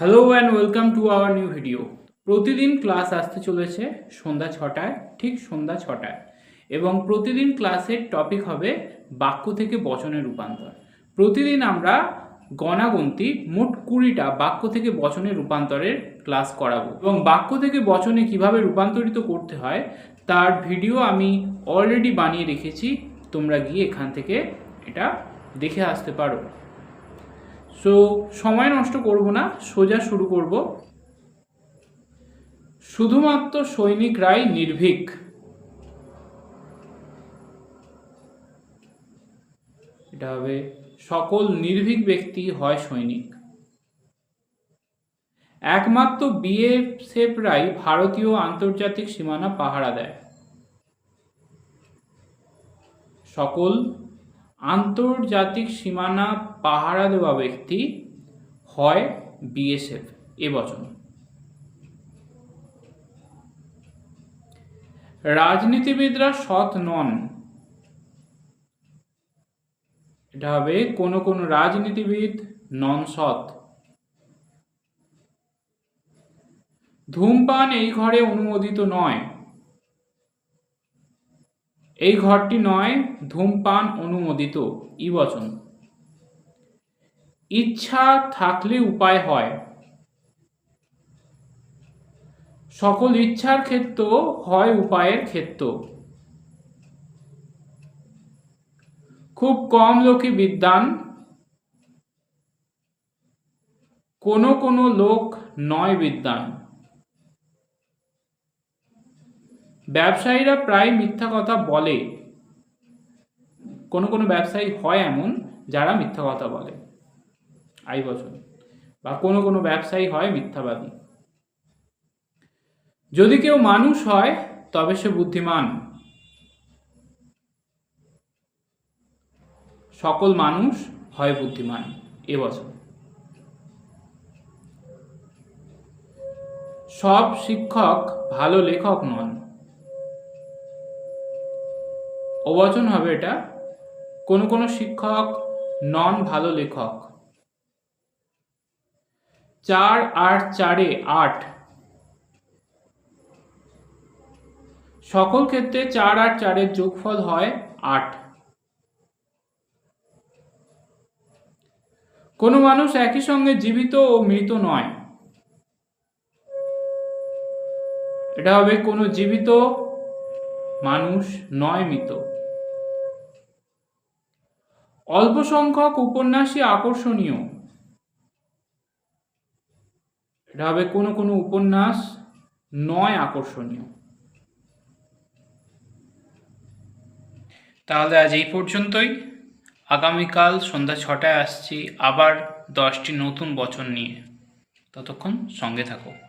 Hello and welcome to our new video প্রতিদিন class আসতে চলেছে সন্ধ্যা ছটায়, ঠিক সন্ধ্যা ছটায়। এবং প্রতিদিন ক্লাসের টপিক হবে বাক্য থেকে বচনের রূপান্তর। প্রতিদিন আমরা গণাগন্তি মোট কুড়িটা বাক্য থেকে বচনের রূপান্তরের ক্লাস করাবো। এবং বাক্য থেকে বচনে কীভাবে রূপান্তরিত করতে হয়, তার ভিডিও আমি অলরেডি বানিয়ে রেখেছি। তোমরা গিয়ে এখান থেকে এটা দেখে আসতে পারো। সো সময় নষ্ট করব না, সোজা শুরু করব। শুধুমাত্র সৈনিকরাই নির্ভীক। এটা হবে, সকল নির্ভীক ব্যক্তি হয় সৈনিক। একমাত্র বিএসএফরাই ভারতীয় আন্তর্জাতিক সীমানা পাহারা দেয়। সকল আন্তর্জাতিক সীমানা পাহারা দেওয়া ব্যক্তি হয় বিএসএফ এবছর রাজনীতিবিদরা সৎ নন। এটা হবে কোনো কোনো রাজনীতিবিদ নন সৎ। ধূমপান এই ঘরে অনুমোদিত নয়। এই ঘরটি নয়, ধূমপান অনুমোদিত ই বচন ইচ্ছা থাকলে উপায় হয়। সকল ইচ্ছার ক্ষেত্র হয় উপায়ের ক্ষেত্র। খুব কম লোকই বিদ্যান। কোনো কোনো লোক নয় বিদ্যান। ব্যবসায়ীরা প্রায় মিথ্যা কথা বলে। কোনো কোনো ব্যবসায়ী হয় এমন যারা মিথ্যা কথা বলে। আই বছর বা কোনো কোনো ব্যবসায়ী হয় মিথ্যাবাদী। যদি কেউ মানুষ হয়, তবে সে বুদ্ধিমান। সকল মানুষ হয় বুদ্ধিমান। এবছর সব শিক্ষক ভালো লেখক নন। অবচন হবে এটা। কোনো কোনো শিক্ষক নন ভালো লেখক। চার আট চারে আট। সকল ক্ষেত্রে চার আর চারের যোগফল হয় আট। কোনো মানুষ একই সঙ্গে জীবিত ও মৃত নয়। এটা হবে কোনো জীবিত মানুষ নয় মৃত। অল্প সংখ্যক উপন্যাসই আকর্ষণীয়। এটা হবে কোনো কোনো উপন্যাস নয় আকর্ষণীয়। তাহলে আজ এই পর্যন্তই। আগামীকাল সন্ধ্যা ছটায় আসছি আবার দশটি নতুন বচন নিয়ে। ততক্ষণ সঙ্গে থাকো।